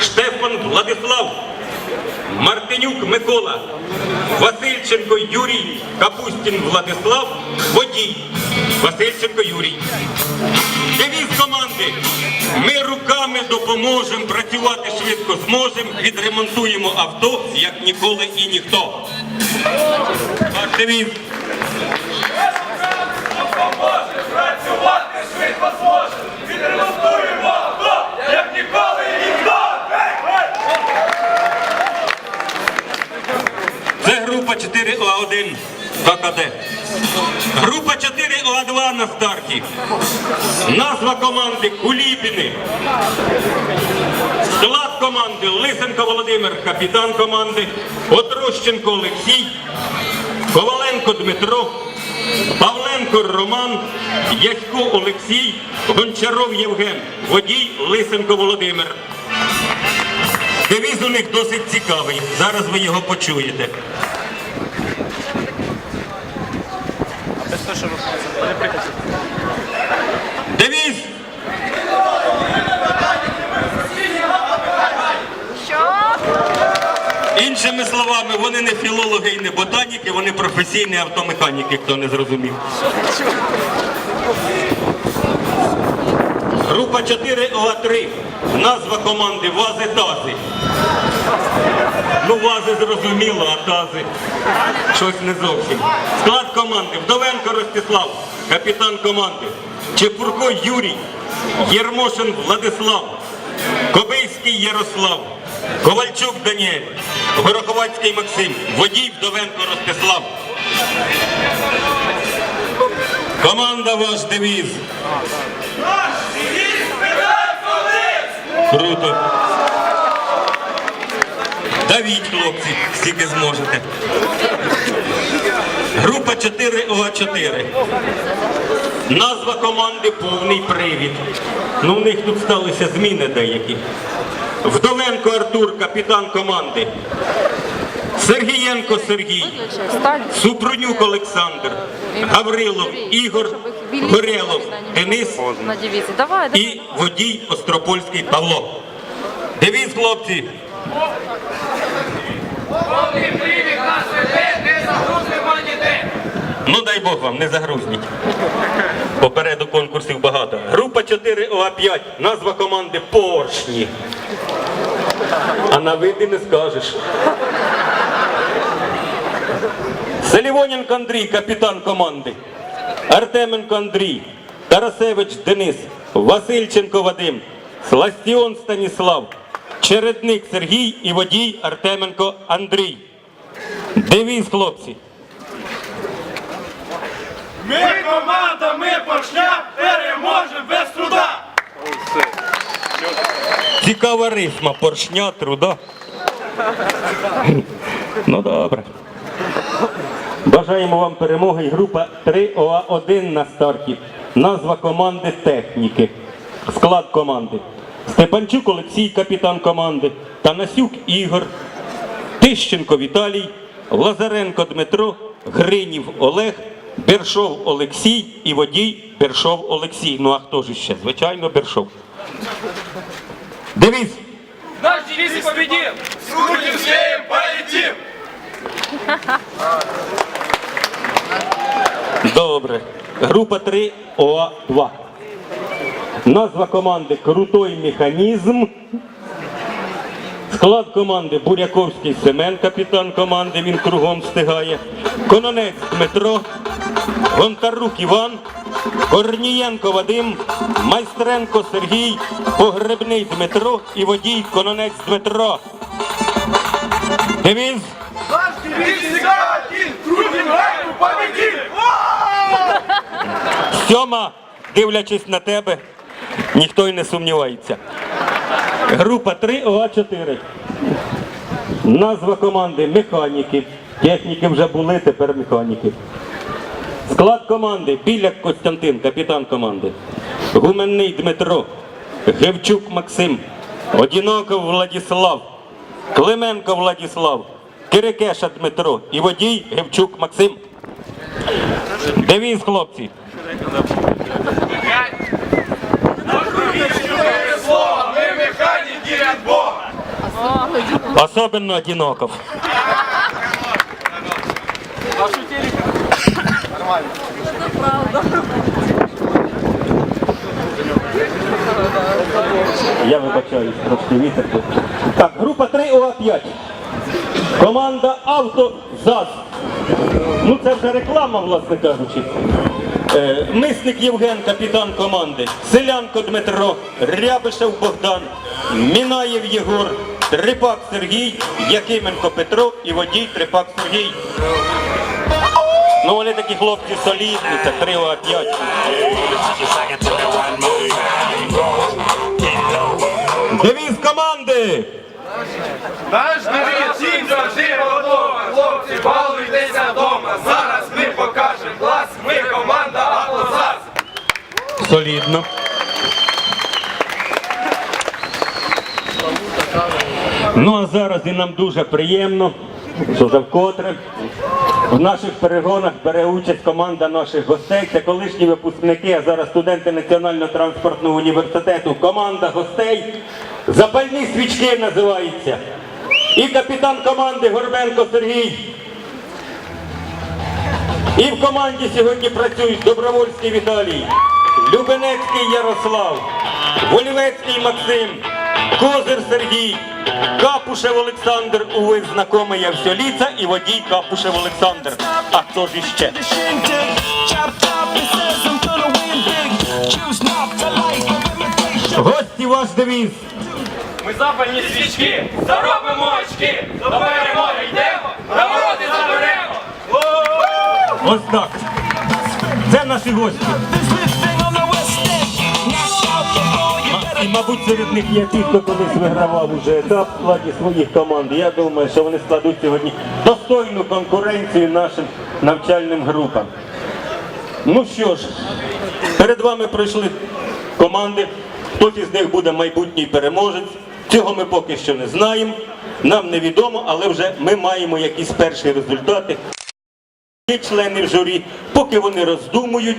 Штефан Владислав, Мартинюк Микола, Васильченко Юрій, Капустін Владислав, водій, Васильченко Юрій. Девіз команди. Ми руками допоможемо, працювати швидко зможемо, відремонтуємо авто, як ніколи і ніхто. Ваш девіз. Допоможе, працювати швидко зможе. 4 А1 ККД. Група 4 А2 на старті. Назва команди Куліпіни. Склад команди Лисенко Володимир, капітан команди, Отрощенко Олексій, Коваленко Дмитро, Павленко Роман, Ясько Олексій, Гончаров Євген, водій Лисенко Володимир. Девіз у них досить цікавий. Зараз ви його почуєте. Девіз! Іншими словами, вони не філологи і не ботаніки, вони професійні автомеханіки, хто не зрозумів. Група 4 ОА3. Назва команди Вази Тази. Ну, вази зрозуміло, а тази. Щось не зовсім. Склад команди Вдовенко Ростислав, капітан команди. Чепурко Юрій, Єрмошин Владислав, Кобийський Ярослав, Ковальчук Даніель, Гороховацький Максим, водій Вдовенко Ростислав. Команда ваш девіз. Круто. Давіть, хлопці, скільки зможете. Група 4 ОА4. Назва команди повний привід. Ну, в них тут сталися зміни деякі. Вдовенко Артур, капітан команди. Сергієнко Сергій. Супрунюк Олександр, Гаврилов Ігор, Горелов Денис і водій Остропольський Павло. Девіз, хлопці. Повний привід нас веде, не загрузимо ніде. Ну дай Бог вам, не загрузніть. Попереду конкурсів багато. Група 4 ОА5. Назва команди Поршні. А на види не скажеш. Селівоненко Андрій, капітан команди. Артеменко Андрій, Тарасевич Денис, Васильченко Вадим, Сластіон Станіслав, Чередник Сергій і водій Артеменко Андрій. Девіз, хлопці. Ми команда, ми поршня, переможемо без труда. Цікава рифма, поршня, труда. Ну добре. Бажаємо вам перемоги. Група 3ОА1 на старті. Назва команди техніки. Склад команди. Степанчук Олексій, капітан команди. Танасюк Ігор. Тищенко Віталій, Лазаренко Дмитро, Гринів Олег, Бершов Олексій і водій Бершов Олексій. Ну а хто ж ще? Звичайно, Бершов. Девіз. Наш девіз победим. С крутим полетим. Добре. Група 3 ОА2. Назва команди Крутой механізм. Склад команди Буряковський Семен, капітан команди, він кругом встигає. Кононець Дмитро, Гонтарук Іван, Корнієнко Вадим, Майстренко Сергій, Погребний Дмитро і водій Кононець Дмитро. Девіз. Сьома, дивлячись на тебе, ніхто й не сумнівається. Група 3 ОА4. Назва команди механіки. Техніки вже були, тепер механіки. Склад команди Біляк Костянтин, капітан команди. Гуменний Дмитро, Гевчук Максим, Одіноков Владислав, Клименко Владислав, Кирикеша Дмитро і водій Гевчук Максим. Девіз, хлопці. Наш девіз механіки. Особенно одиноков. Я вибачаюсь, трошки вітер. тут. Так, група 3 ОА5. Команда Авто ЗАЗ. Ну це вже реклама, власне кажучи. Е, Мисник Євген, капітан команди, Селянко Дмитро, Рябишев Богдан, Мінаєв Єгор, Трипак Сергій, Якименко Петро і водій Трипак Сергій. Ну вони такі хлопці солідні, це 3 А5. Девіз команди! Наш девіз всім завжди голова. Хлопці, балуйтеся вдома. Зараз ми покажемо клас. Ми команда Автозас. Солідно. Ну а зараз і нам дуже приємно, що вже вкотре в наших перегонах бере участь команда наших гостей. Це колишні випускники, а зараз студенти Національного транспортного університету. Команда гостей. Запальні свічки називається. І капітан команди Горбенко Сергій. І в команді сьогодні працюють Добровольський Віталій, Любенецький Ярослав, Волівецький Максим, Козир Сергій, Капушев Олександр, увесь знакомий я все ліца, і водій Капушев Олександр. А хто ж іще? Гості ваш девіз. Ми запальні свічки, заробимо очки. До перемоги йдемо, нагороди заберемо. Ось так. Це наші гості. І, мабуть, серед них є ті, хто колись вигравав уже етап в складі своїх команд. Я думаю, що вони складуть сьогодні достойну конкуренцію нашим навчальним групам. Ну що ж, перед вами пройшли команди. Хтось із них буде майбутній переможець. Цього ми поки що не знаємо. Нам невідомо, але вже ми маємо якісь перші результати. Є члени журі, поки вони роздумують,